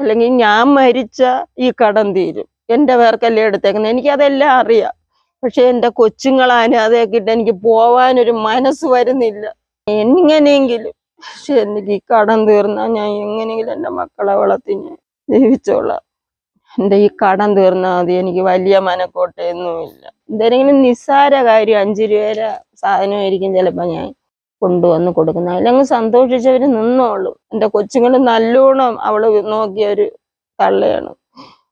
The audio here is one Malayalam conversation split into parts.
അല്ലെങ്കിൽ ഞാൻ മരിച്ച ഈ കടം തീരും. എന്റെ പേർക്കല്ലേ എടുത്തേക്കുന്നത് എനിക്കതെല്ലാം അറിയാം. പക്ഷെ എന്റെ കൊച്ചുങ്ങളാണ് അതൊക്കെ ഇട്ട് എനിക്ക് പോവാനൊരു മനസ്സ് വരുന്നില്ല. എങ്ങനെയെങ്കിലും. പക്ഷെ എനിക്ക് ഈ കടം തീർന്നാൽ ഞാൻ എങ്ങനെയെങ്കിലും എന്റെ മക്കളെ വളർത്തി ഞാൻ ജീവിച്ചോളാം. എന്റെ ഈ കടം തീർന്നാൽ മതി. എനിക്ക് വലിയ മനക്കോട്ടയൊന്നുമില്ല. എന്തെങ്കിലും നിസ്സാര കാര്യം അഞ്ചു രൂപയുടെ സാധനമായിരിക്കും ചിലപ്പോൾ ഞാൻ കൊണ്ടുവന്ന് കൊടുക്കുന്നത്. അല്ലെങ്കിൽ സന്തോഷിച്ചവര് നിന്നോളും. എന്റെ കൊച്ചുങ്ങൾ നല്ലോണം അവൾ നോക്കിയ ഒരു തള്ളയാണ്.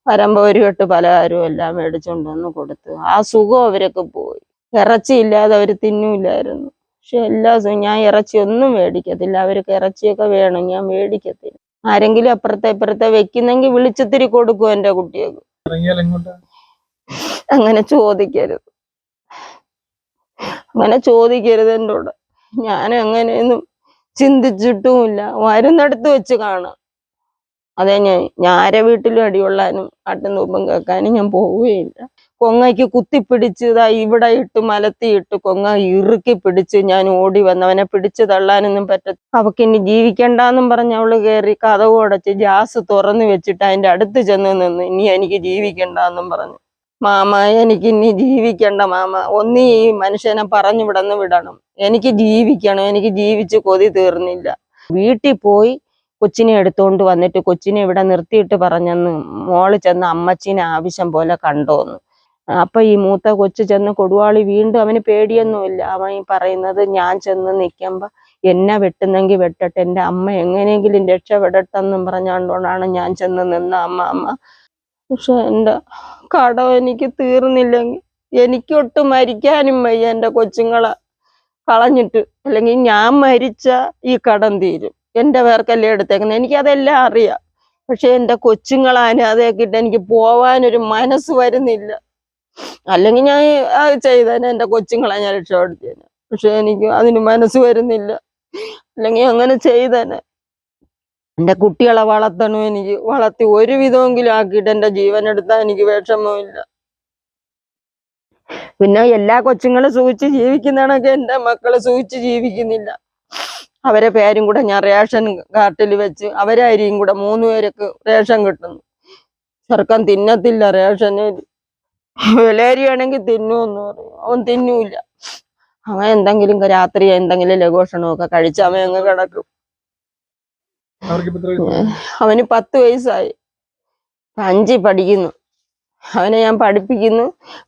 വരുമ്പോ ഒരു കെട്ട് പലഹാരവും എല്ലാം മേടിച്ചോണ്ട് വന്ന് കൊടുത്തു. ആ സുഖം അവരൊക്കെ പോയി. ഇറച്ചി ഇല്ലാതെ അവർ തിന്നൂലായിരുന്നു പക്ഷെ എല്ലാ ദിവസവും ഞാൻ ഇറച്ചി ഒന്നും മേടിക്കത്തില്ല. അവർക്ക് ഇറച്ചിയൊക്കെ വേണം. ഞാൻ മേടിക്കത്തില്ല. ആരെങ്കിലും അപ്പുറത്തെ ഇപ്പുറത്തെ വെക്കുന്നെങ്കിൽ വിളിച്ചത്തിരി കൊടുക്കും എന്റെ കുട്ടികൾക്ക്. അങ്ങനെ ചോദിക്കരുത്. അങ്ങനെ ചോദിക്കരുത് എന്നോട്. ഞാൻ അങ്ങനെയൊന്നും ചിന്തിച്ചിട്ടുമില്ല. വരുന്നിടത്ത് വെച്ച് കാണാം. അതെ ഞാൻ ആരെ വീട്ടിലും അടികൊള്ളാനും ആട്ടും തൂപ്പും കേൾക്കാനും ഞാൻ പോവുകയില്ല. കൊങ്ങയ്ക്ക് കുത്തിപ്പിടിച്ച് ഇതാ ഇവിടെ ഇട്ട് മലത്തിയിട്ട് കൊങ്ങ ഇറുക്കി പിടിച്ച് ഞാൻ ഓടി വന്നവനെ പിടിച്ചു തള്ളാനൊന്നും പറ്റ അവക്ക് ഇനി ജീവിക്കണ്ടെന്നും പറഞ്ഞ് അവൾ കയറി കഥവ് അടച്ച് ഗ്യാസ് തുറന്നു വെച്ചിട്ട് അതിന്റെ അടുത്ത് ചെന്ന് നിന്ന് ഇനി എനിക്ക് ജീവിക്കണ്ടെന്നും പറഞ്ഞു. മാമ എനിക്ക് ഇനി ജീവിക്കണ്ട മാമ. ഒന്നീ ഈ മനുഷ്യനെ പറഞ്ഞു വിടന്ന് വിടണം. എനിക്ക് ജീവിക്കണം. എനിക്ക് ജീവിച്ച് കൊതി തീർന്നില്ല. വീട്ടിൽ പോയി കൊച്ചിനെ എടുത്തോണ്ട് വന്നിട്ട് കൊച്ചിനെ ഇവിടെ നിർത്തിയിട്ട് പറഞ്ഞെന്ന് മോൾ ചെന്ന് അമ്മച്ചീനെ ആവശ്യം പോലെ കണ്ടോന്ന്. അപ്പൊ ഈ മൂത്ത കൊച്ചു ചെന്ന് കൊടുവാളി വീണ്ടും അവന് പേടിയൊന്നുമില്ല. അവൻ പറയുന്നത് ഞാൻ ചെന്ന് നിൽക്കുമ്പോ എന്നെ വെട്ടുന്നെങ്കിൽ വെട്ടട്ടെ. എന്റെ അമ്മ എങ്ങനെയെങ്കിലും രക്ഷപ്പെടട്ടെന്നും പറഞ്ഞുകൊണ്ടാണ് ഞാൻ ചെന്ന് നിന്ന അമ്മ അമ്മ പക്ഷെ എന്റെ കടം എനിക്ക് തീർന്നില്ലെങ്കിൽ എനിക്കൊട്ട് മരിക്കാനും വയ്യ എന്റെ കൊച്ചുങ്ങളെ കളഞ്ഞിട്ട്. അല്ലെങ്കിൽ ഞാൻ മരിച്ച ഈ കടം തീരും. എന്റെ പേർക്കല്ലേ എടുത്തേക്കുന്നത്? എനിക്കതെല്ലാം അറിയാം. പക്ഷെ എന്റെ കൊച്ചുങ്ങളെ അനാഥയാക്കിയിട്ട് എനിക്ക് പോവാനൊരു മനസ്സ് വരുന്നില്ല. അല്ലെങ്കിൽ ഞാൻ അത് ചെയ്തേനെ എന്റെ കൊച്ചുങ്ങളെ ഞാൻ രക്ഷപ്പെടുത്തിയേനെ. പക്ഷെ എനിക്ക് അതിന് മനസ്സ് വരുന്നില്ല. അല്ലെങ്കിൽ അങ്ങനെ ചെയ്തേനെ. എന്റെ കുട്ടികളെ വളർത്തണം എനിക്ക് വളർത്തി ഒരു വിധമെങ്കിലും ആക്കിയിട്ട് എന്റെ ജീവൻ എടുത്താൽ എനിക്ക് വിഷമമില്ല. പിന്നെ എല്ലാ കൊച്ചുങ്ങളും സൂചിച്ച് ജീവിക്കുന്നതാണൊക്കെ എന്റെ മക്കളെ സൂചിച്ച് ജീവിക്കുന്നില്ല. അവരെ പേരും കൂടെ ഞാൻ റേഷൻ കാർട്ടിൽ വെച്ച് അവരായിരിക്കും കൂടെ മൂന്ന് പേർക്ക് റേഷൻ കിട്ടുന്നു ചെറുക്കൻ തിന്നത്തില്ല റേഷന്. വിലരിയാണെങ്കിൽ തിന്നുമെന്ന് പറയും. അവൻ തിന്നൂല അവൻ എന്തെങ്കിലും രാത്രി എന്തെങ്കിലും ലഘോഷണമൊക്കെ കഴിച്ച് അവൻ അങ്ങ് കിടക്കും അവർക്ക് ഇപ്പൊ എത്ര വയസ്സായി? അവന് പത്ത് വയസ്സായി. അഞ്ചി അഞ്ചിൽ പഠിക്കുന്നു. അവനെ ഞാൻ പഠിപ്പിക്കുന്നു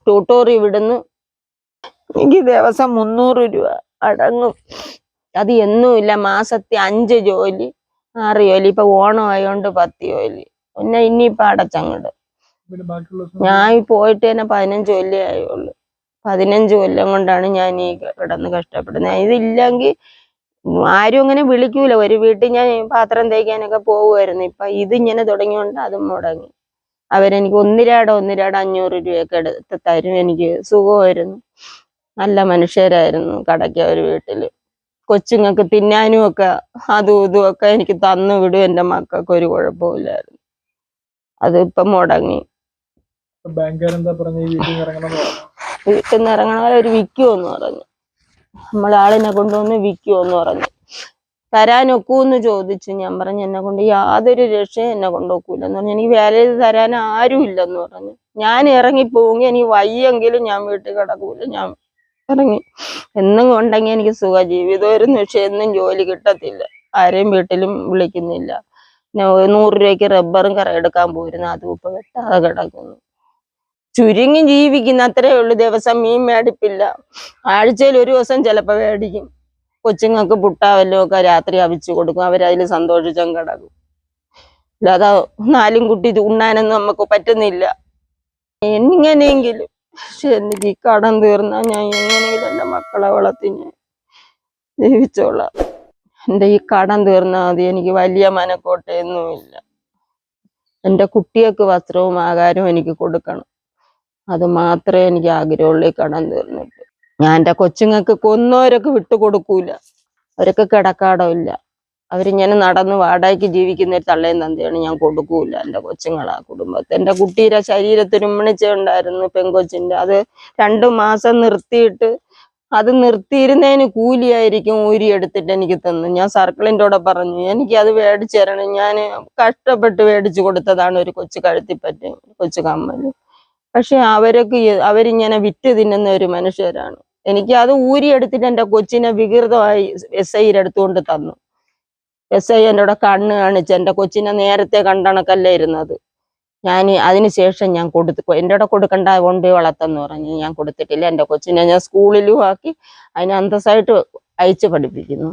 ട്യൂട്ടോറി വിടുന്നു എനിക്ക് ദിവസം മുന്നൂറ് രൂപ അടങ്ങും. അത് എന്നുമില്ല മാസത്തെ അഞ്ച് ജോലി ആറ് ജോലി. ഇപ്പൊ ഓണമായോണ്ട് പത്ത് ജോലി. പിന്നെ ഇനിയിപ്പൊ അടച്ചങ്ങട്. പിന്നെ ബാക്കിയുള്ള ദിവസം ഞാൻ പോയിട്ട് തന്നെ പതിനഞ്ച് കൊല്ലേ ആയുള്ളൂ. പതിനഞ്ച് കൊല്ലം കൊണ്ടാണ് ഞാൻ ഈ കിടന്ന് കഷ്ടപ്പെടുന്നത്. ഇതില്ലെങ്കിൽ ആരും അങ്ങനെ വിളിക്കൂല. ഒരു വീട്ടിൽ ഞാൻ പാത്രം തേക്കാനൊക്കെ പോകുമായിരുന്നു ഇപ്പൊ ഇത് ഇങ്ങനെ തുടങ്ങിയോണ്ട് അതും മുടങ്ങി. അവരെനിക്ക് ഒന്നിരാട ഒന്നിരാട അഞ്ഞൂറ് രൂപയൊക്കെ എടുത്ത് തരും. എനിക്ക് സുഖമായിരുന്നു. നല്ല മനുഷ്യരായിരുന്നു കടയ്ക്ക ഒരു വീട്ടിൽ. കൊച്ചുങ്ങൾക്ക് തിന്നാനും ഒക്കെ അതും ഇതും ഒക്കെ എനിക്ക് തന്നു വിടും എന്റെ മക്കൾക്ക്. ഒരു കുഴപ്പമില്ലായിരുന്നു അത് ഇപ്പം മുടങ്ങി. വീട്ടിൽ നിന്ന് ഇറങ്ങണ ഒരു വിൽക്കുമെന്ന് പറഞ്ഞു. നമ്മൾ ആളിനെ കൊണ്ടുവന്ന് വിൽക്കുമോ എന്ന് പറഞ്ഞു. തരാനൊക്കൂന്ന് ചോദിച്ചു ഞാൻ പറഞ്ഞു എന്നെ കൊണ്ട് യാതൊരു രക്ഷയും എന്നെ കൊണ്ടൊക്കൂലെന്ന് പറഞ്ഞു. എനിക്ക് വേല ചെയ്ത് തരാൻ ആരും ഇല്ലെന്ന് പറഞ്ഞു. ഞാൻ ഇറങ്ങിപ്പോവുമെങ്കിൽ എനിക്ക് വയ്യെങ്കിലും ഞാൻ വീട്ടിൽ കിടക്കൂല. ഞാൻ ഇറങ്ങി. എന്നും കൊണ്ടെങ്കിൽ എനിക്ക് സുഖ ജീവിതമായിരുന്നു പക്ഷെ എന്നും ജോലി കിട്ടത്തില്ല. ആരെയും വീട്ടിലും വിളിക്കുന്നില്ല. ഒരു നൂറ് രൂപയ്ക്ക് റബ്ബറും കറ എടുക്കാൻ പോയിരുന്നു. അതും ഇപ്പൊ വെട്ടാതെ കിടക്കുന്നു. ചുരുങ്ങി ജീവിക്കുന്ന അത്രേ ഉള്ളൂ ദിവസം മീൻ മേടിപ്പില്ല. ആഴ്ചയിൽ ഒരു ദിവസം ചിലപ്പോ മേടിക്കും. കൊച്ചുങ്ങൾക്ക് പുട്ടാവല്ലോ ഒക്കെ രാത്രി അവിച്ചു കൊടുക്കും. അവരതിൽ സന്തോഷിച്ചും കിടക്കും. അല്ലാതെ നാലും കുട്ടി ഉണ്ണാനൊന്നും നമുക്ക് പറ്റുന്നില്ല. എങ്ങനെയെങ്കിലും പക്ഷെ എനിക്ക് ഈ കടം തീർന്നാൽ ഞാൻ എങ്ങനെയെങ്കിലും എന്റെ മക്കളെ വളർത്തി ഞാൻ ജീവിച്ചോളാം. എന്റെ ഈ കടം തീർന്നാൽ മതി. എനിക്ക് വലിയ മനക്കോട്ടയൊന്നുമില്ല. എന്റെ കുട്ടികൾക്ക് വസ്ത്രവും ആഹാരവും എനിക്ക് കൊടുക്കണം. അത് മാത്രമേ എനിക്ക് ആഗ്രഹമുള്ളൂ കടം തീർന്നിട്ട്. ഞാൻ എന്റെ കൊച്ചുങ്ങൾക്ക് കൊന്നവരൊക്കെ വിട്ടുകൊടുക്കൂല അവരൊക്കെ കിടക്കാടമില്ല അവരിങ്ങനെ നടന്ന് വാടകയ്ക്ക് ജീവിക്കുന്ന ഒരു തള്ളയും തന്തയാണ് ഞാൻ കൊടുക്കൂല എന്റെ കൊച്ചുങ്ങളാ കുടുംബത്തെ. എന്റെ കുട്ടിയുടെ ശരീരത്തിന് ഉമ്മണിച്ച ഉണ്ടായിരുന്നു പെങ്കൊച്ചിന്റെ. അത് രണ്ടു മാസം നിർത്തിയിട്ട് അത് നിർത്തിയിരുന്നതിന് കൂലിയായിരിക്കും ഊരി എടുത്തിട്ട് എനിക്ക് തന്നു. ഞാൻ സർക്കിളിന്റെ കൂടെ പറഞ്ഞു എനിക്ക് അത് മേടിച്ചു തരണം. ഞാൻ കഷ്ടപ്പെട്ട് മേടിച്ചു കൊടുത്തതാണ് ഒരു കൊച്ചു കഴുത്തിപ്പറ്റി കൊച്ചു കമ്മൽ പക്ഷെ അവരൊക്കെ അവരിങ്ങനെ വിറ്റ് തിന്നുന്ന ഒരു മനുഷ്യരാണ്. എനിക്ക് അത് ഊരി എടുത്തിട്ട് എന്റെ കൊച്ചിനെ വികൃതമായി എസ് ഐ എടുത്തുകൊണ്ട് തന്നു. എസ് ഐ എന്റെ കൂടെ കണ്ണ് കാണിച്ച് എന്റെ കൊച്ചിനെ നേരത്തെ കണ്ടണക്കല്ലേ ഇരുന്നത്. ഞാൻ അതിനുശേഷം ഞാൻ കൊടുത്തു എന്റെ കൂടെ കൊടുക്കണ്ട കൊണ്ട് വളർത്തെന്ന് പറഞ്ഞ് ഞാൻ കൊടുത്തിട്ടില്ല. എന്റെ കൊച്ചിനെ ഞാൻ സ്കൂളിലും ആക്കി അതിനെ അന്തസ്സായിട്ട് അയച്ചു പഠിപ്പിക്കുന്നു.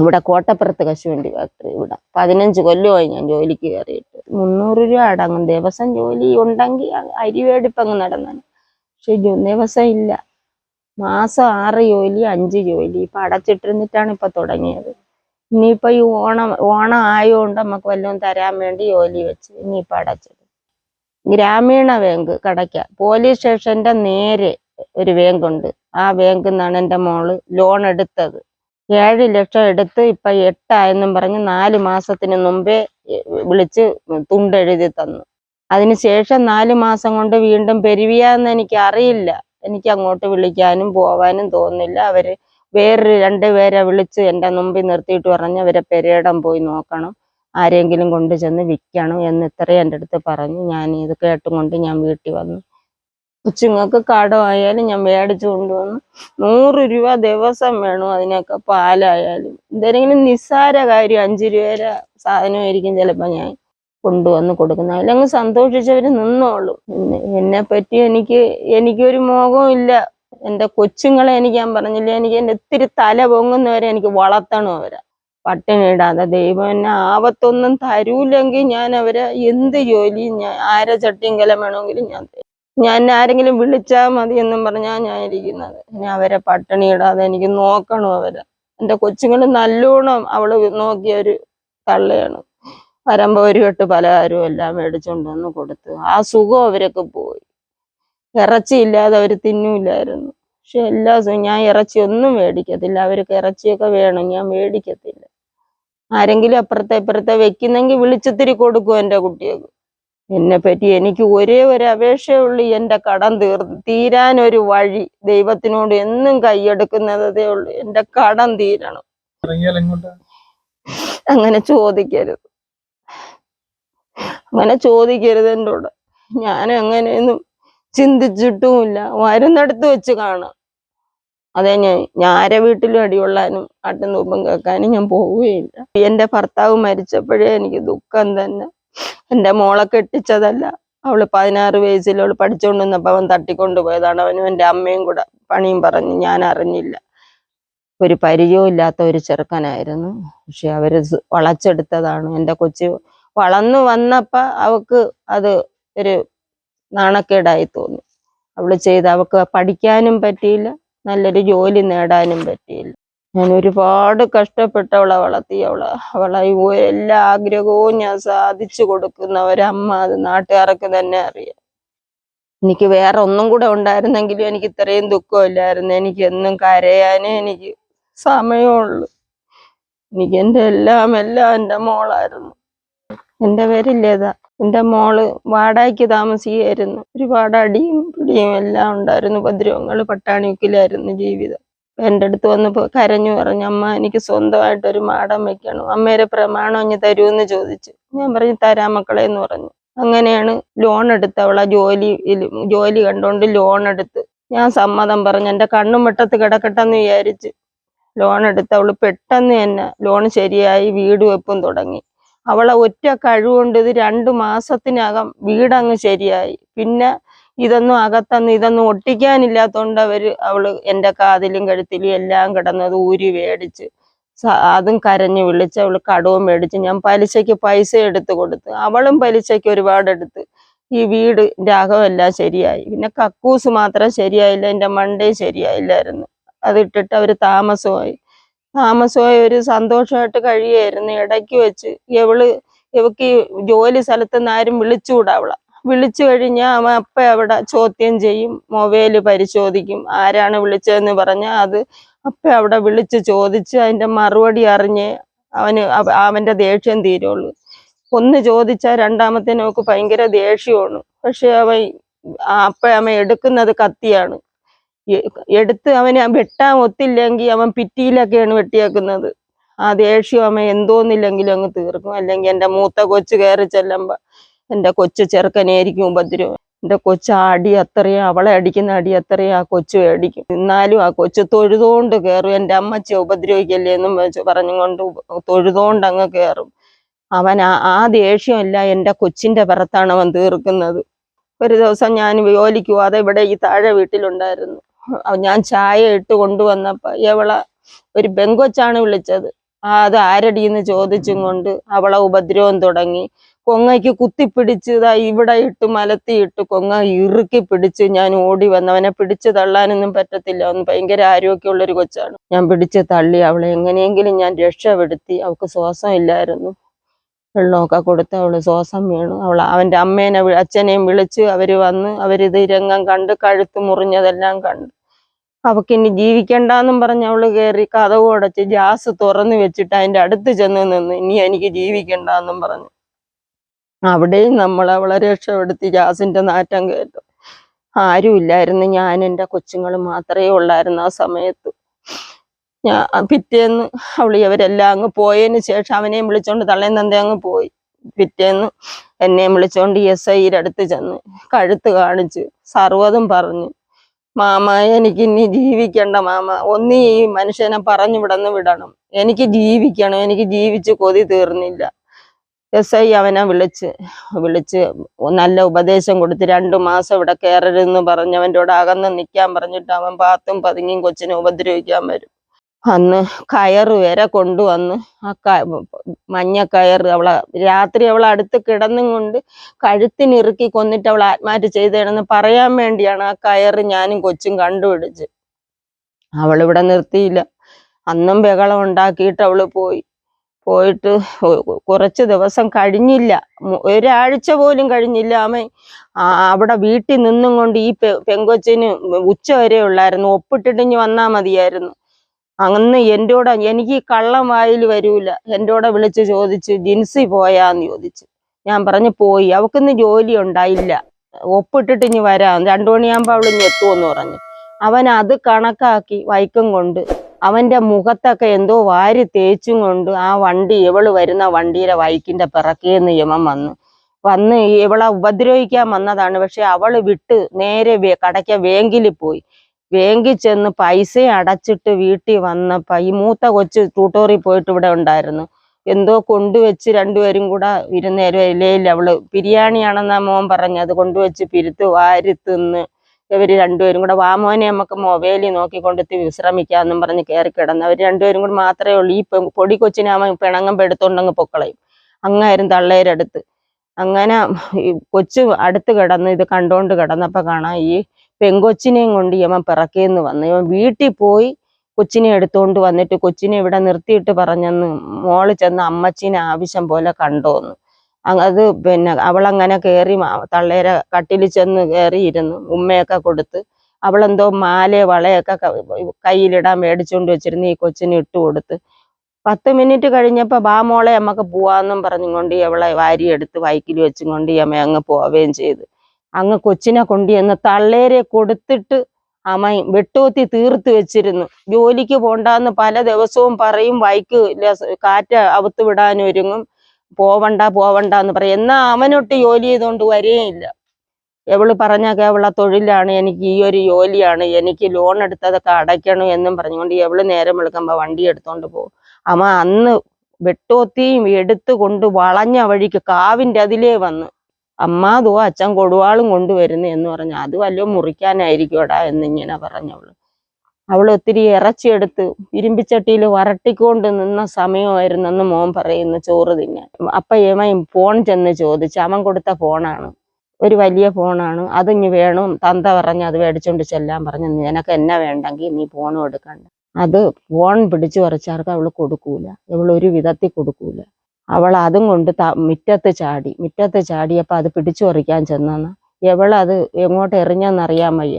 ഇവിടെ കോട്ടപ്പുറത്ത് കശുവണ്ടി ഫാക്ടറി ഇവിടെ. പതിനഞ്ച് കൊല്ലമായി ഞാൻ ജോലിക്ക് കയറിയിട്ട്. മുന്നൂറ് രൂപ അടങ്ങും. ദിവസം ജോലി ഉണ്ടെങ്കിൽ അരി വേടിപ്പങ്ങ് നടന്നാണ് പക്ഷെ ദിവസം ഇല്ല. മാസം ആറ് ജോലി അഞ്ച് ജോലി. ഇപ്പൊ അടച്ചിട്ടിരുന്നിട്ടാണ് ഇപ്പൊ തുടങ്ങിയത്. ഇനിയിപ്പോ ഈ ഓണം ഓണം ആയതുകൊണ്ട് നമുക്ക് വല്ലതും തരാൻ വേണ്ടി ജോലി വെച്ച് ഇനിയിപ്പോ അടച്ചത് ഗ്രാമീണ ബാങ്ക് കടയ്ക്ക. പോലീസ് സ്റ്റേഷന്റെ നേരെ ഒരു ബാങ്ക് ഉണ്ട് ആ ബാങ്കിൽ നിന്നാണ് എന്റെ മോൾ ലോൺ എടുത്തത്. ഏഴ് ലക്ഷം എടുത്ത് ഇപ്പൊ എട്ടായെന്നും പറഞ്ഞ് നാല് മാസത്തിന് മുമ്പേ വിളിച്ച് തുണ്ടെഴുതി തന്നു. അതിനുശേഷം നാല് മാസം കൊണ്ട് വീണ്ടും പെരുവിയാന്ന് എനിക്ക് അറിയില്ല എനിക്ക് അങ്ങോട്ട് വിളിക്കാനും പോവാനും തോന്നില്ല അവർ വേറൊരു രണ്ടുപേരെ വിളിച്ച് എന്റെ മുമ്പിൽ നിർത്തിയിട്ട് പറഞ്ഞ് അവരെ പെരേടം പോയി നോക്കണം. ആരെങ്കിലും കൊണ്ട് ചെന്ന് വിൽക്കണം എന്ന് ഇത്രയും എന്റെ അടുത്ത് പറഞ്ഞു. ഞാൻ ഇത് കേട്ടും കൊണ്ട് ഞാൻ വീട്ടിൽ വന്നു. കൊച്ചുങ്ങൾക്ക് കടമായാലും ഞാൻ മേടിച്ചു കൊണ്ടുവന്ന്. നൂറ് രൂപ ദിവസം വേണം അതിനൊക്കെ പാലായാലും. എന്തെങ്കിലും നിസ്സാര കാര്യം അഞ്ച് രൂപയുടെ സാധനമായിരിക്കും ചിലപ്പോൾ ഞാൻ കൊണ്ടുവന്ന് കൊടുക്കുന്നത്. അതിലങ്ങ് സന്തോഷിച്ചവർ നിന്നോളും. എന്നെ പറ്റി എനിക്ക് എനിക്കൊരു മോഹവും ഇല്ല. എന്റെ കൊച്ചുങ്ങളെ എനിക്ക് ഞാൻ പറഞ്ഞില്ല എനിക്ക് എന്റെ ഇത്തിരി തല പൊങ്ങുന്നവരെ എനിക്ക് വളർത്തണം അവരെ. പട്ടിണി ഇടാതെ. ദൈവം എന്നെ ആപത്തൊന്നും തരൂലെങ്കിൽ ഞാൻ അവരെ എന്ത് ജോലിയും ഞാൻ ആരെ ചട്ടിയും കലം വേണമെങ്കിലും ഞാൻ ഞാൻ ആരെങ്കിലും വിളിച്ചാൽ മതി എന്നും പറഞ്ഞാ ഞാൻ ഇരിക്കുന്നത് ഇനി അവരെ പട്ടിണി ഇടാതെ എനിക്ക് നോക്കണം അവരെ? എന്റെ കൊച്ചുങ്ങൾ നല്ലോണം അവൾ നോക്കിയ ഒരു തള്ളയാണ്. വരുമ്പോ ഒരു കെട്ട് പലഹാരവും എല്ലാം മേടിച്ചുകൊണ്ട് വന്ന് കൊടുത്തു. ആ സുഖം അവരൊക്കെ പോയി. ഇറച്ചി ഇല്ലാതെ അവർ തിന്നൂലായിരുന്നു പക്ഷെ എല്ലാ ഞാൻ ഇറച്ചി ഒന്നും മേടിക്കത്തില്ല. അവർക്ക് ഇറച്ചിയൊക്കെ വേണം. ഞാൻ മേടിക്കത്തില്ല. ആരെങ്കിലും അപ്പുറത്തെ ഇപ്പുറത്തെ വെക്കുന്നെങ്കിൽ വിളിച്ചിത്തിരി കൊടുക്കും എന്റെ കുട്ടികൾക്ക്. എന്നെ പറ്റി എനിക്ക് ഒരേ ഒരു അപേക്ഷയേ ഉള്ളൂ എന്റെ കടം തീർ തീരാൻ ഒരു വഴി. ദൈവത്തിനോട് എന്നും കൈയെടുക്കുന്നതേ ഉള്ളൂ. എന്റെ കടം തീരണം. അങ്ങനെ ചോദിക്കരുത്. അങ്ങനെ ചോദിക്കരുത് എന്നോട്. ഞാൻ അങ്ങനെയൊന്നും ചിന്തിച്ചിട്ടുമില്ല. വരുന്നിടത്ത് വെച്ച് കാണാം. അതെ ഞാൻ ഞാൻ ആരെ വീട്ടിലും അടികൊള്ളാനും ആട്ടും തൂപ്പും കേൾക്കാനും ഞാൻ പോവുകയില്ല. എന്റെ ഭർത്താവ് മരിച്ചപ്പോഴേ എനിക്ക് ദുഃഖം തന്നെ. എന്റെ മോളെ കെട്ടിച്ചതല്ല. അവൾ പതിനാറ് വയസ്സിൽ അവൾ പഠിച്ചുകൊണ്ടിരുന്നപ്പോൾ അവൻ തട്ടിക്കൊണ്ടു പോയതാണ്. അവനും എന്റെ അമ്മയും കൂടെ പണിയും പറഞ്ഞു ഞാൻ അറിഞ്ഞില്ല. ഒരു പരിചയവും ഇല്ലാത്ത ഒരു ചെറുക്കനായിരുന്നു. പക്ഷെ അവർ വളച്ചെടുത്തതാണ്. എന്റെ കൊച്ചു വളർന്നു വന്നപ്പോൾ അവക്ക് അത് ഒരു നാണക്കേടായി തോന്നി. അവൾ ചെയ്ത് അവക്ക് പഠിക്കാനും പറ്റിയില്ല. നല്ലൊരു ജോലി നേടാനും പറ്റിയില്ല. ഞാൻ ഒരുപാട് കഷ്ടപ്പെട്ട് അവളെ വളർത്തി. അവളെ അവളെ എല്ലാ ആഗ്രഹവും ഞാൻ സാധിച്ചു കൊടുക്കുന്ന ഒരമ്മ അത് നാട്ടുകാർക്ക് തന്നെ അറിയാം. എനിക്ക് വേറെ ഒന്നും കൂടെ ഉണ്ടായിരുന്നെങ്കിലും എനിക്ക് ഇത്രയും ദുഃഖമില്ലായിരുന്നു. എനിക്ക് എന്നും കരയാനേ എനിക്ക് സമയമുള്ളു. എനിക്ക് എന്റെ എല്ലാം എല്ലാം എന്റെ മോളായിരുന്നു. എന്റെ പേരില്ലേതാ എന്റെ മോൾ വാടകയ്ക്ക് താമസിക്കുകയായിരുന്നു ഒരുപാട് അടിയും പിടിയും എല്ലാം ഉണ്ടായിരുന്നു. ഉപദ്രവങ്ങൾ പട്ടാണിക്കിലായിരുന്നു ജീവിതം. എന്റെ അടുത്ത് വന്നപ്പോ കരഞ്ഞു പറഞ്ഞു അമ്മ എനിക്ക് സ്വന്തമായിട്ട് ഒരു മാടം വെക്കണം. അമ്മേരെ പ്രമാണം ഇഞ്ഞ് തരുമെന്ന് ചോദിച്ചു. ഞാൻ പറഞ്ഞു തരാം മക്കളെ എന്ന് പറഞ്ഞു. അങ്ങനെയാണ് ലോൺ എടുത്ത് അവളെ ജോലി ജോലി കണ്ടോണ്ട് ലോൺ എടുത്ത്. ഞാൻ സമ്മതം പറഞ്ഞു. എന്റെ കണ്ണും വെട്ടത്ത് കിടക്കട്ടെന്ന് വിചാരിച്ച് ലോൺ എടുത്ത് അവൾ പെട്ടെന്ന് തന്നെ ലോൺ ശരിയായി വീട് വെപ്പും തുടങ്ങി. അവളെ ഒറ്റ കഴിവുകൊണ്ട് ഇത് രണ്ടു മാസത്തിനകം വീടങ്ങ് ശരിയായി. പിന്നെ ഇതൊന്നും അകത്തൊന്നും ഇതൊന്നും ഒട്ടിക്കാനില്ലാത്തോണ്ട് അവർ അവൾ എന്റെ കാതിലും കഴുത്തിലും എല്ലാം കിടന്നത് ഊരി മേടിച്ച് അതും കരഞ്ഞു വിളിച്ച് അവൾ കടവും മേടിച്ച് ഞാൻ പലിശയ്ക്ക് പൈസ എടുത്ത് കൊടുത്ത് അവളും പലിശയ്ക്ക് ഒരുപാട് എടുത്ത് ഈ വീട് രാഗമെല്ലാം ശരിയായി. പിന്നെ കക്കൂസ് മാത്രം ശരിയായില്ല എന്റെ മണ്ടേ ശരിയായില്ലായിരുന്നു. അതിട്ടിട്ട് അവർ താമസമായി. താമസമായി ഒരു സന്തോഷമായിട്ട് കഴിയായിരുന്നു. ഇടയ്ക്ക് വെച്ച് ഇവൾ ഇവക്ക് ജോലി സ്ഥലത്ത് നിന്ന് ആരും വിളിച്ചുകൂടാ അവളെ. വിളിച്ചു കഴിഞ്ഞാൽ അപ്പ അവിടെ ചോദ്യം ചെയ്യും മൊബൈൽ പരിശോധിക്കും. ആരാണ് വിളിച്ചതെന്ന് പറഞ്ഞാൽ അത് അപ്പ അവിടെ വിളിച്ച് ചോദിച്ച് അതിന്റെ മറുപടി അറിഞ്ഞ് അവന് അവ- അവന്റെ ദേഷ്യം തീരുള്ളൂ. ഒന്ന് ചോദിച്ചാൽ രണ്ടാമത്തെ നോക്ക് ഭയങ്കര ദേഷ്യമാണ്. പക്ഷെ അവൻ അപ്പ അവൻ എടുക്കുന്നത് കത്തിയാണ്. എടുത്ത് അവന് വെട്ടാൻ ഒത്തില്ലെങ്കിൽ അവൻ ഭിത്തിയിലൊക്കെയാണ് വെട്ടിയാക്കുന്നത്. ആ ദേഷ്യം അവൻ എന്തോന്നില്ലെങ്കിലും അങ്ങ് തീർക്കും. അല്ലെങ്കിൽ എന്റെ മൂത്ത കൊച്ചു കയറി ചെല്ലുമ്പോ എന്റെ കൊച്ചു ചെറുക്കനായിരിക്കും ഉപദ്രവം. എന്റെ കൊച്ചു അടി അത്രയും അവളെ അടിക്കുന്ന അടി അത്രയും ആ കൊച്ചു അടിക്കും. എന്നാലും ആ കൊച്ചു തൊഴുതുകൊണ്ട് കയറും എന്റെ അമ്മച്ചിയെ ഉപദ്രവിക്കല്ലേ എന്നും പറഞ്ഞുകൊണ്ട് തൊഴുതുകൊണ്ട് അങ്ങ് കയറും അവൻ ആ ദേഷ്യമല്ല എന്റെ കൊച്ചിന്റെ പുറത്താണ് അവൻ തീർക്കുന്നത്. ഒരു ദിവസം ഞാൻ ജോലിക്ക് അതെ ഇവിടെ ഈ താഴെ വീട്ടിലുണ്ടായിരുന്നു. ഞാൻ ചായ ഇട്ട് കൊണ്ടുവന്നപ്പോ എവള ഒരു പെങ്കൊച്ചാണ് വിളിച്ചത്. അത് ആരടിയെന്ന് ചോദിച്ചും കൊണ്ട് അവളെ ഉപദ്രവം തുടങ്ങി. കൊങ്ങയ്ക്ക് കുത്തിപ്പിടിച്ച് ഇതാ ഇവിടെ ഇട്ട് മലത്തിയിട്ട് കൊങ്ങ ഇറുക്കി പിടിച്ച് ഞാൻ ഓടി വന്ന് അവനെ പിടിച്ച് തള്ളാനൊന്നും പറ്റത്തില്ല. അവന് ഭയങ്കര ആരോഗ്യമുള്ളൊരു കൊച്ചാണ്. ഞാൻ പിടിച്ച് തള്ളി അവളെ എങ്ങനെയെങ്കിലും ഞാൻ രക്ഷപ്പെടുത്തി. അവൾക്ക് ശ്വാസം ഇല്ലായിരുന്നു. വെള്ളമൊക്കെ കൊടുത്ത് അവൾ ശ്വാസം വീണു. അവൾ അവന്റെ അമ്മേനെ അച്ഛനെയും വിളിച്ച് അവർ വന്ന് അവരിത് രംഗം കണ്ട് കഴുത്ത് മുറിഞ്ഞതെല്ലാം കണ്ട്. അവൾക്ക് ഇനി ജീവിക്കണ്ടെന്നും പറഞ്ഞ് അവൾ കയറി കഥവ് അടച്ച് ഗ്യാസ് തുറന്നു വെച്ചിട്ട് അതിന്റെ അടുത്ത് ചെന്ന് നിന്ന് ഇനി എനിക്ക് ജീവിക്കണ്ടെന്നും പറഞ്ഞു. അവിടെയും നമ്മൾ അവളെ രക്ഷപ്പെടുത്തി ഗ്യാസിന്റെ നാറ്റം കേട്ടു. ആരുമില്ലായിരുന്നു. ഞാൻ എന്റെ കൊച്ചുങ്ങൾ മാത്രമേ ഉള്ളായിരുന്നു ആ സമയത്ത്. ഞാൻ പിറ്റേന്ന് അവളി അവരെല്ലാം അങ്ങ് പോയതിന് ശേഷം അവനെയും വിളിച്ചോണ്ട് തള്ളേം തന്തേ അങ്ങ് പോയി. പിറ്റേന്ന് എന്നെയും വിളിച്ചോണ്ട് എസ് ഐയുടെ അടുത്ത് ചെന്ന് കഴുത്ത് കാണിച്ച് സർവതും പറഞ്ഞു മാമ എനിക്ക് ഇനി ജീവിക്കണ്ട മാമ. ഒന്നീ മനുഷ്യനെ പറഞ്ഞു വിടന്ന് വിടണം. എനിക്ക് ജീവിക്കണം. എനിക്ക് ജീവിച്ച് കൊതി തീർന്നില്ല. എസ് ഐ അവനെ വിളിച്ച് വിളിച്ച് നല്ല ഉപദേശം കൊടുത്ത് രണ്ടു മാസം ഇവിടെ കയറരുതെന്ന് പറഞ്ഞ് അവന്റെ കൂടെ അകന്ന് നിൽക്കാൻ പറഞ്ഞിട്ട് അവൻ പാത്തും പതുങ്ങിയും കൊച്ചിനെ ഉപദ്രവിക്കാൻ വരും. അന്ന് കയറ് വരെ കൊണ്ടുവന്ന് ആ ക മഞ്ഞ കയറ് അവളെ രാത്രി അവൾ അടുത്ത് കിടന്നും കൊണ്ട് കഴുത്തിനിറുക്കി കൊന്നിട്ട് അവൾ ആത്മഹത്യ ചെയ്തതാണെന്ന് പറയാൻ വേണ്ടിയാണ് ആ കയറ് ഞാനും കൊച്ചും കണ്ടുപിടിച്ച്. അവളിവിടെ നിർത്തിയില്ല. അന്നും ബഹളം ഉണ്ടാക്കിയിട്ട് അവൾ പോയി. പോയിട്ട് കുറച്ച് ദിവസം കഴിഞ്ഞില്ല. ഒരാഴ്ച പോലും കഴിഞ്ഞില്ല. അമ്മ അവിടെ വീട്ടിൽ നിന്നും കൊണ്ട് ഈ പെങ്കൊച്ചിന് ഉച്ച വരെ ഉള്ളായിരുന്നു. ഒപ്പിട്ടിടിഞ്ഞ് വന്നാൽ മതിയായിരുന്നു. അന്ന് എന്റെ കൂടെ എനിക്ക് കള്ളം വായിൽ വരൂല. എന്റെ കൂടെ വിളിച്ച് ചോദിച്ചു ജിൻസി പോയാന്ന് ചോദിച്ചു. ഞാൻ പറഞ്ഞു പോയി. അവക്കിന്ന് ജോലി ഉണ്ടായില്ല. ഒപ്പിട്ടിട്ട് ഇനി വരാം. രണ്ടു മണിയാകുമ്പോൾ അവൾ ഇനി എത്തുമെന്ന് പറഞ്ഞു. അവൻ അത് കണക്കാക്കി വൈക്കം കൊണ്ട് അവന്റെ മുഖത്തൊക്കെ എന്തോ വാരി തേച്ചും കൊണ്ട് ആ വണ്ടി ഇവൾ വരുന്ന വണ്ടിയുടെ വൈക്കിന്റെ പിറക്കേന്ന് യമൻ വന്നു. വന്ന് ഇവളെ ഉപദ്രവിക്കാൻ വന്നതാണ്. പക്ഷെ അവൾ വിട്ട് നേരെ കടയ്ക്ക വേങ്കിൽ പോയി. വേങ്കി ചെന്ന് പൈസ അടച്ചിട്ട് വീട്ടിൽ വന്നപ്പോ ഈ മൂത്ത കൊച്ച് ട്യൂട്ടോറിൽ പോയിട്ട് ഇവിടെ ഉണ്ടായിരുന്നു. എന്തോ കൊണ്ടുവച്ച് രണ്ടുപേരും കൂടെ ഇരുന്നേരം ഇലയിൽ അവൾ ബിരിയാണിയാണെന്നാ മോൻ പറഞ്ഞത്. കൊണ്ടുവച്ച് പിരുത്ത് വാരി തിന്ന് ഇവർ രണ്ടുപേരും കൂടെ വാമോനെ നമുക്ക് മൊബൈലിൽ നോക്കിക്കൊണ്ടെത്തി വിശ്രമിക്കാമെന്നും പറഞ്ഞ് കയറി കിടന്ന്. അവർ രണ്ടുപേരും കൂടെ മാത്രമേ ഉള്ളൂ. ഈ പൊടി കൊച്ചിനെ അവൻ പിണങ്ങം പെടുത്തുണ്ടെങ്കിൽ പൊക്കളയും. അങ്ങായിരുന്നു തള്ളേരടുത്ത്. അങ്ങനെ കൊച്ചു അടുത്ത് കിടന്ന് ഇത് കണ്ടുകൊണ്ട് കിടന്നപ്പോൾ കാണാം ഈ പെങ്കൊച്ചിനെയും കൊണ്ട് ഇവൻ പിറക്കേന്ന് വന്ന്. ഇവൻ വീട്ടിൽ പോയി കൊച്ചിനെ എടുത്തുകൊണ്ട് വന്നിട്ട് കൊച്ചിനെ ഇവിടെ നിർത്തിയിട്ട് പറഞ്ഞെന്ന് മോൾ ചെന്ന് അമ്മച്ചീനെ ആവശ്യം പോലെ കണ്ടോന്ന്. അത് പിന്നെ അവളങ്ങനെ കയറി തള്ളേരെ കട്ടിൽ ചെന്ന് കയറി ഇരുന്ന് ഉമ്മയൊക്കെ കൊടുത്ത് അവളെന്തോ മാല വളയൊക്കെ കയ്യിലിടാൻ മേടിച്ചുകൊണ്ട് വെച്ചിരുന്ന് ഈ കൊച്ചിന് ഇട്ട് കൊടുത്ത്. പത്ത് മിനിറ്റ് കഴിഞ്ഞപ്പോൾ ബാ മോളെ നമുക്ക് പോവാന്നും പറഞ്ഞുകൊണ്ട് അവളെ വാരിയെടുത്ത് വൈക്കിൽ വെച്ചും കൊണ്ട് അമ്മ അങ്ങ് പോവുകയും ചെയ്ത്. അങ്ങ് കൊച്ചിനെ കൊണ്ട് ചെന്ന് തള്ളേരെ കൊടുത്തിട്ട് അമ്മ വെട്ടൂത്തി തീർത്ത് വെച്ചിരുന്നു. ജോലിക്ക് പോണ്ടാന്ന് പല ദിവസവും പറയും വൈക്ക് കാറ്റ് അവത്ത് വിടാൻ ഒരുങ്ങും പോവണ്ട പോവണ്ട എന്ന് പറയും. എന്നാ അവനൊട്ട് ജോലി ചെയ്തുകൊണ്ട് വരികയില്ല എവൾ പറഞ്ഞ കേവള തൊഴിലാണ്. എനിക്ക് ഈ ഒരു ജോലിയാണ്. എനിക്ക് ലോൺ എടുത്തതൊക്കെ അടയ്ക്കണം എന്നും പറഞ്ഞുകൊണ്ട് എവൾ നേരം വിളിക്കുമ്പോ വണ്ടി എടുത്തോണ്ട് പോകും. അമ്മ അന്ന് വെട്ടോത്തിയും എടുത്തു കൊണ്ട് വളഞ്ഞ വഴിക്ക് കാവിന്റെ അതിലേ വന്ന് അമ്മാതോ അച്ഛൻ കൊടുവാളും കൊണ്ടുവരുന്നു എന്ന് പറഞ്ഞു അത് വല്ലതും മുറിക്കാനായിരിക്കുമെടാ എന്നിങ്ങനെ പറഞ്ഞവൾ. അവൾ ഒത്തിരി ഇറച്ചിയെടുത്ത് ഇരുമ്പിച്ചട്ടിയിൽ വരട്ടിക്കൊണ്ട് നിന്ന സമയമായിരുന്നെന്ന് മോൻ പറയുന്നു ചോറ് തിന്നാൻ. അപ്പ ഏമയും ഫോൺ ചെന്ന് ചോദിച്ചു അവൻ കൊടുത്ത ഫോണാണ്. ഒരു വലിയ ഫോണാണ്. അത് ഇനി വേണം? തന്ത പറഞ്ഞ് അത് മേടിച്ചോണ്ട് ചെല്ലാൻ പറഞ്ഞു. നിനക്ക് എന്നെ വേണ്ടെങ്കിൽ നീ ഫോണും എടുക്കണ്ട. അത് ഫോൺ പിടിച്ചു പറിച്ചാർക്ക് അവൾ കൊടുക്കൂല. അവൾ ഒരു വിധത്തിൽ കൊടുക്കൂല. അവൾ അതും കൊണ്ട് മുറ്റത്ത് ചാടി. മുറ്റത്ത് ചാടിയപ്പോൾ അത് പിടിച്ചു പറിക്കാൻ ചെന്നാണ്. എവളത് എങ്ങോട്ട് എറിഞ്ഞെന്നറിയാൻ വയ്യ.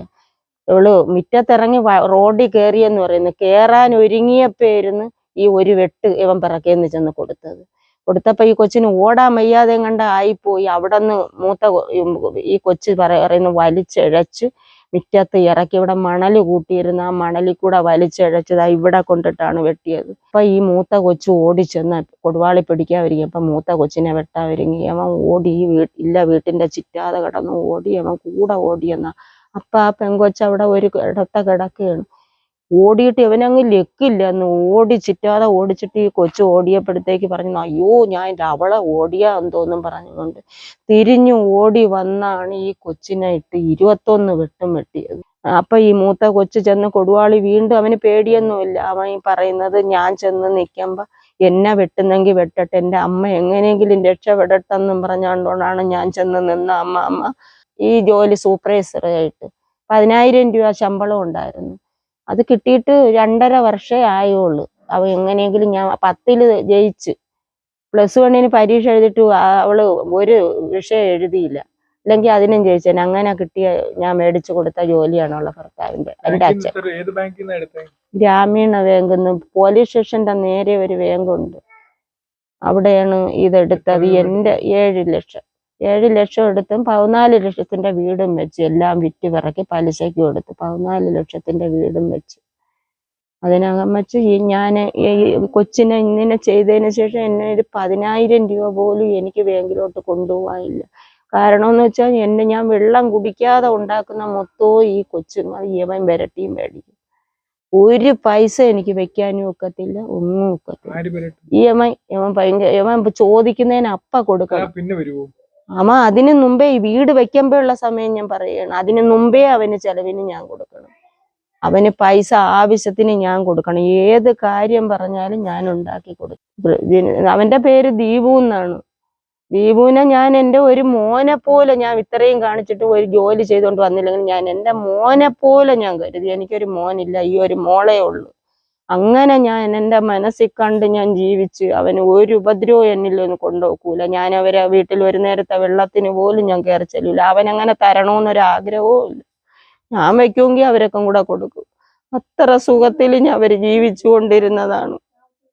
ഇവൾ മുറ്റത്തിറങ്ങി റോഡിൽ കയറിയെന്ന് പറയുന്നു. കേറാൻ ഒരുങ്ങിയപ്പോയിരുന്നു ഈ ഒരു വെട്ട് ഇവൻ പിറക്കേന്ന് ചെന്ന് കൊടുത്തത്. കൊടുത്തപ്പോ ഈ കൊച്ചിന് ഓടാൻ വയ്യാതെ കണ്ട ആയിപ്പോയി. അവിടെ നിന്ന് മൂത്ത ഈ- കൊച്ചു കൊച്ച് പറ- പറയുന്നു വലിച്ചിഴച്ച് മുറ്റത്ത് ഇറക്കി. ഇവിടെ മണൽ കൂട്ടിയിരുന്ന. ആ മണലിൽ കൂടെ വലിച്ചഴച്ചതാ ഇവിടെ കൊണ്ടിട്ടാണ് വെട്ടിയത്. അപ്പൊ ഈ മൂത്ത കൊച്ചു ഓടിച്ചെന്ന് കൊടുവാളി പിടിക്കാൻ ഒരുങ്ങി അപ്പൊ മൂത്ത കൊച്ചിനെ വെട്ടാൻ ഒരുങ്ങി. അവൻ ഓടി ഈ വീ ഇല്ല വീട്ടിന്റെ ചിറ്റാതെ കിടന്നു ഓടി. അവൻ കൂടെ ഓടിയെന്ന അപ്പൊ ആ പെങ്കൊച്ച് അവിടെ ഒരു ഇടത്ത കിടക്കുകയാണ്. ഓടിയിട്ട് ഇവനങ്ങ് ലക്കില്ല. എന്ന് ഓടി ചിറ്റാതെ ഓടിച്ചിട്ട് ഈ കൊച്ചു ഓടിയപ്പോഴത്തേക്ക് പറഞ്ഞു അയ്യോ ഞാൻ എന്റെ അവളെ ഓടിയാ എന്തോന്നും പറഞ്ഞുകൊണ്ട് തിരിഞ്ഞു ഓടി വന്നാണ് ഈ കൊച്ചിനെ ഇട്ട് ഇരുപത്തൊന്ന് വെട്ടും വെട്ടിയത്. അപ്പൊ ഈ മൂത്ത കൊച്ചു ചെന്ന് കൊടുവാളി വീണ്ടും അവന് പേടിയൊന്നുമില്ല. അവൻ ഈ പറയുന്നത് ഞാൻ ചെന്ന് നിൽക്കുമ്പോ എന്നെ വെട്ടുന്നെങ്കിൽ വെട്ടട്ടെ. എന്റെ അമ്മ എങ്ങനെയെങ്കിലും രക്ഷപ്പെടട്ടെന്നും പറഞ്ഞുകൊണ്ടാണ് ഞാൻ ചെന്ന് നിന്ന അമ്മ അമ്മ. ഈ ജോലി സൂപ്പർവൈസറായിട്ട് പതിനായിരം രൂപ ശമ്പളം ഉണ്ടായിരുന്നു. അത് കിട്ടിയിട്ട് രണ്ടര വർഷമേ ആയുള്ളൂ. അവ എങ്ങനെയെങ്കിലും ഞാൻ പത്തിൽ ജയിച്ച് പ്ലസ് വണ്ണിന് പരീക്ഷ എഴുതിയിട്ട് അവൾ ഒരു വിഷയം എഴുതിയില്ല. അല്ലെങ്കിൽ അതിനും ജയിച്ചേനെ അങ്ങനെ കിട്ടിയ ഞാൻ മേടിച്ചു കൊടുത്ത ജോലിയാണുള്ള ഭർത്താവിന്റെ എന്റെ അച്ഛൻ. ഗ്രാമീണ ബാങ്കിൽ നിന്ന് പോലീസ് സ്റ്റേഷന്റെ നേരെ ഒരു ബാങ്കുണ്ട്. അവിടെയാണ് ഇതെടുത്തത്. എന്റെ ഏഴ് ലക്ഷം. ഏഴ് ലക്ഷം എടുത്തും പതിനാല് ലക്ഷത്തിന്റെ വീടും വെച്ച് എല്ലാം വിറ്റ് പിറക്കി പലിശയ്ക്ക് കൊടുത്തു. പതിനാല് ലക്ഷത്തിന്റെ വീടും വെച്ച്. അതിനകം വെച്ച് ഈ ഞാൻ ഈ കൊച്ചിനെ ഇങ്ങനെ ചെയ്തതിന് ശേഷം എന്നെ ഒരു പതിനായിരം രൂപ പോലും എനിക്ക് ബാങ്കിലോട്ട് കൊണ്ടുപോകാനില്ല. കാരണം എന്ന് വെച്ചാൽ എന്നെ ഞാൻ വെള്ളം കുടിക്കാതെ ഉണ്ടാക്കുന്ന മൊത്തവും ഈ കൊച്ചുങ്ങൾ ഇവൻ വരട്ടിയും മേടിക്കും. ഒരു പൈസ എനിക്ക് വെക്കാനും ഒക്കത്തില്ല ഒന്നും ഒക്കത്തില്ല. ഐ ഇവൻ ഭയങ്കര ഇവൻ ചോദിക്കുന്നതിന് അപ്പ കൊടുക്കണം. പിന്നെ വരുവോ? അമ്മ അതിനു മുമ്പേ ഈ വീട് വെക്കുമ്പോഴുള്ള സമയം ഞാൻ പറയുകയാണ്. അതിനു മുമ്പേ അവന് ചെലവിന് ഞാൻ കൊടുക്കണം. അവന് പൈസ ആവശ്യത്തിന് ഞാൻ കൊടുക്കണം. ഏത് കാര്യം പറഞ്ഞാലും ഞാൻ ഉണ്ടാക്കി കൊടുക്കും. അവന്റെ പേര് ദീപു എന്നാണ്. ദീപുവിനെ ഞാൻ എന്റെ ഒരു മോനെ പോലെ ഞാൻ ഇത്രയും കാണിച്ചിട്ട് ഒരു ജോലി ചെയ്തുകൊണ്ട് വന്നില്ലെങ്കിൽ ഞാൻ എന്റെ മോനെ പോലെ ഞാൻ കരുതി. എനിക്കൊരു മോനില്ല. ഈ ഒരു മോളേ ഉള്ളൂ. അങ്ങനെ ഞാൻ എന്റെ മനസ്സിൽ കണ്ട് ഞാൻ ജീവിച്ച് അവന് ഒരു ഉപദ്രവവും എന്നിലൊന്നും കൊണ്ടുപോകൂല. ഞാൻ അവരെ വീട്ടിൽ ഒരു നേരത്തെ വെള്ളത്തിന് പോലും ഞാൻ കയറി ചെല്ലൂല. അവൻ അങ്ങനെ തരണമെന്നൊരു ആഗ്രഹവും ഇല്ല. ഞാൻ വയ്ക്കുമെങ്കിൽ അവരൊക്കെ കൂടെ കൊടുക്കും. അത്ര സുഖത്തിൽ ഞാൻ അവർ ജീവിച്ചു കൊണ്ടിരുന്നതാണ്